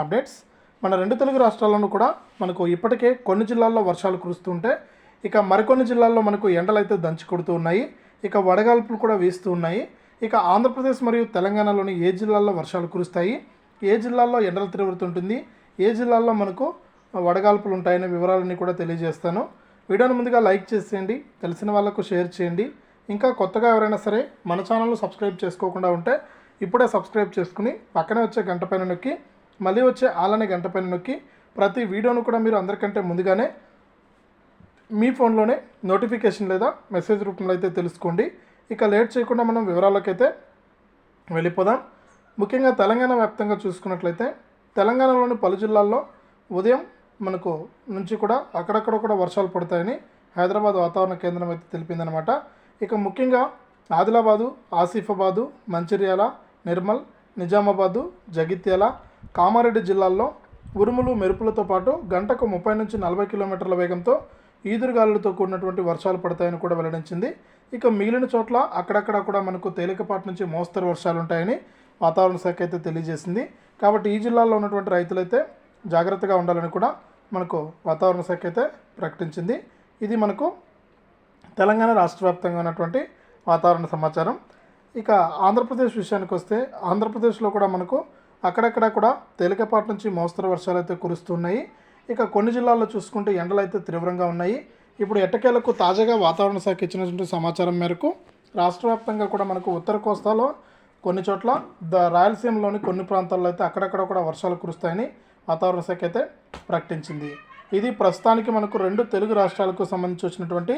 Updates. మన రెండు తెలుగు రాష్ట్రాల్లోనూ కూడా మనకు ఇప్పటికే కొన్ని జిల్లాల్లో వర్షాలు కురుస్తుంటే ఇక మరికొన్ని జిల్లాల్లో మనకు ఎండలు అయితే దంచి కొడుతూ ఉన్నాయి. ఇక వడగాల్పులు కూడా వీస్తూ ఉన్నాయి. ఇక ఆంధ్రప్రదేశ్ మరియు తెలంగాణలోని ఏ జిల్లాల్లో వర్షాలు కురుస్తాయి? ఏ జిల్లాల్లో ఎండల తీవ్రత ఉంటుంది ఏ జిల్లాల్లో మనకు వడగాల్పులు ఉంటాయనే వివరాలన్నీ కూడా తెలియజేస్తాను. వీడియోని ముందుగా లైక్ చేసేయండి తెలిసిన వాళ్ళకు షేర్ చేయండి. ఇంకా కొత్తగా ఎవరైనా సరే మన ఛానల్ను సబ్స్క్రైబ్ చేసుకోకుండా ఉంటే ఇప్పుడే సబ్స్క్రైబ్ చేసుకుని పక్కనే వచ్చే గంట పైన నొక్కి మళ్ళీ వచ్చే ఆలనే గంట పైన నొక్కి ప్రతి వీడియోను కూడా మీరు అందరికంటే ముందుగానే మీ ఫోన్లోనే నోటిఫికేషన్ లేదా మెసేజ్ రూపంలో అయితే తెలుసుకోండి. ఇక లేట్ చేయకుండా మనం వివరాల్లోకి అయితే వెళ్ళిపోదాం. ముఖ్యంగా తెలంగాణ వ్యాప్తంగా చూసుకున్నట్లయితే తెలంగాణలోని పలు జిల్లాల్లో ఉదయం మనకు నుంచి కూడా అక్కడక్కడ కూడా వర్షాలు పడతాయని హైదరాబాద్ వాతావరణ కేంద్రం అయితే తెలిపిందనమాట. ఇక ముఖ్యంగా ఆదిలాబాదు ఆసిఫాబాదు మంచిర్యాల నిర్మల్ నిజామాబాదు జగిత్యాల కామారెడ్డి జిల్లాల్లో ఉరుములు మెరుపులతో పాటు గంటకు ముప్పై నుంచి నలభై కిలోమీటర్ల వేగంతో ఈదురుగాలులతో కూడినటువంటి వర్షాలు పడతాయని కూడా వెల్లడించింది. ఇక మిగిలిన చోట్ల అక్కడక్కడ కూడా మనకు తేలికపాటి నుంచి మోస్తరు వర్షాలు ఉంటాయని వాతావరణ శాఖ అయితే తెలియజేసింది. కాబట్టి ఈ జిల్లాల్లో ఉన్నటువంటి రైతులైతే జాగ్రత్తగా ఉండాలని కూడా మనకు వాతావరణ శాఖ అయితే ప్రకటించింది. ఇది మనకు తెలంగాణ రాష్ట్ర వ్యాప్తంగా ఉన్నటువంటి వాతావరణ సమాచారం. ఇక ఆంధ్రప్రదేశ్ విషయానికి వస్తే ఆంధ్రప్రదేశ్లో కూడా మనకు అక్కడక్కడ కూడా తేలికపాటి నుంచి మోస్తరు వర్షాలు అయితే కురుస్తున్నాయి. ఇక కొన్ని జిల్లాల్లో చూసుకుంటే ఎండలు అయితే తీవ్రంగా ఉన్నాయి. ఇప్పుడు ఎట్టకేలకు తాజాగా వాతావరణ శాఖ ఇచ్చినటువంటి సమాచారం మేరకు రాష్ట్ర వ్యాప్తంగా కూడా మనకు ఉత్తర కోస్తాలో కొన్ని చోట్ల ద రాయలసీమలోని కొన్ని ప్రాంతాల్లో అయితే అక్కడక్కడ కూడా వర్షాలు కురుస్తాయని వాతావరణ శాఖ అయితే ప్రకటించింది. ఇది ప్రస్తుతానికి మనకు రెండు తెలుగు రాష్ట్రాలకు సంబంధించి వచ్చినటువంటి